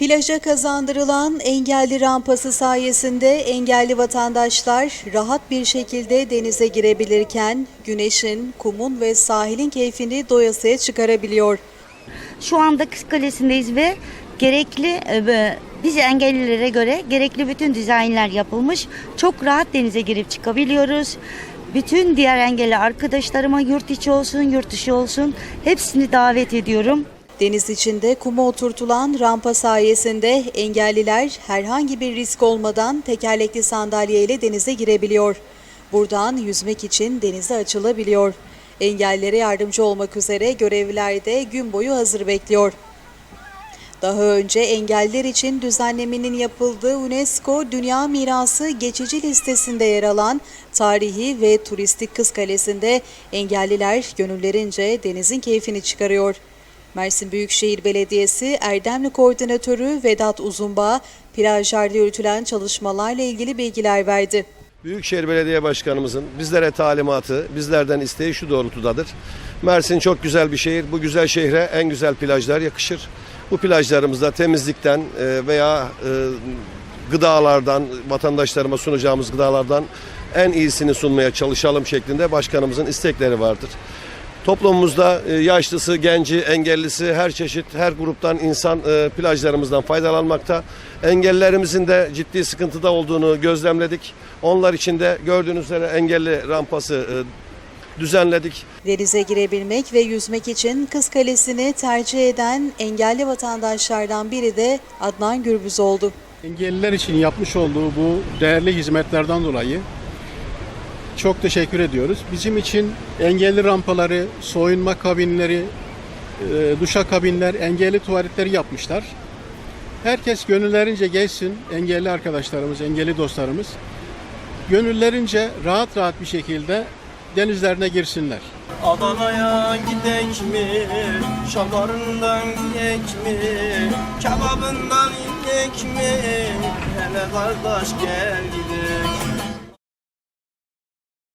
Plaja kazandırılan engelli rampası sayesinde engelli vatandaşlar rahat bir şekilde denize girebilirken güneşin, kumun ve sahilin keyfini doyasıya çıkarabiliyor. Şu anda Kız Kalesi'ndeyiz ve gerekli e, biz engellilere göre gerekli bütün dizaynlar yapılmış. Çok rahat denize girip çıkabiliyoruz. Bütün diğer engelli arkadaşlarıma yurt içi olsun, yurt dışı olsun hepsini davet ediyorum. Deniz içinde kuma oturtulan rampa sayesinde engelliler herhangi bir risk olmadan tekerlekli sandalyeyle denize girebiliyor. Buradan yüzmek için denize açılabiliyor. Engellilere yardımcı olmak üzere görevliler de gün boyu hazır bekliyor. Daha önce engelliler için düzenlemenin yapıldığı UNESCO Dünya Mirası geçici listesinde yer alan tarihi ve turistik Kız Kalesi'nde engelliler gönüllerince denizin keyfini çıkarıyor. Mersin Büyükşehir Belediyesi Erdemli Koordinatörü Vedat Uzunbağ, plajlarda yürütülen çalışmalarla ilgili bilgiler verdi. Büyükşehir Belediye Başkanımızın bizlere talimatı, bizlerden isteği şu doğrultudadır. Mersin çok güzel bir şehir. Bu güzel şehre en güzel plajlar yakışır. Bu plajlarımızda temizlikten e, veya e, gıdalardan, vatandaşlarıma sunacağımız gıdalardan en iyisini sunmaya çalışalım şeklinde başkanımızın istekleri vardır. Toplumumuzda e, yaşlısı, genci, engellisi her çeşit, her gruptan insan e, plajlarımızdan faydalanmakta. Engellilerimizin de ciddi sıkıntıda olduğunu gözlemledik. Onlar için de gördüğünüz üzere engelli rampası e, düzenledik. Denize girebilmek ve yüzmek için Kız Kalesi'ni tercih eden engelli vatandaşlardan biri de Adnan Gürbüz oldu. Engelliler için yapmış olduğu bu değerli hizmetlerden dolayı çok teşekkür ediyoruz. Bizim için engelli rampaları, soyunma kabinleri, e, duşa kabinler, engelli tuvaletleri yapmışlar. Herkes gönüllerince gelsin, engelli arkadaşlarımız, engelli dostlarımız. Gönüllerince rahat rahat bir şekilde denizlerine girsinler. Adana'ya gidek mi? Şalvarından gidek mi? Kebabından yiyek mi? Hele kardeş gel gidelim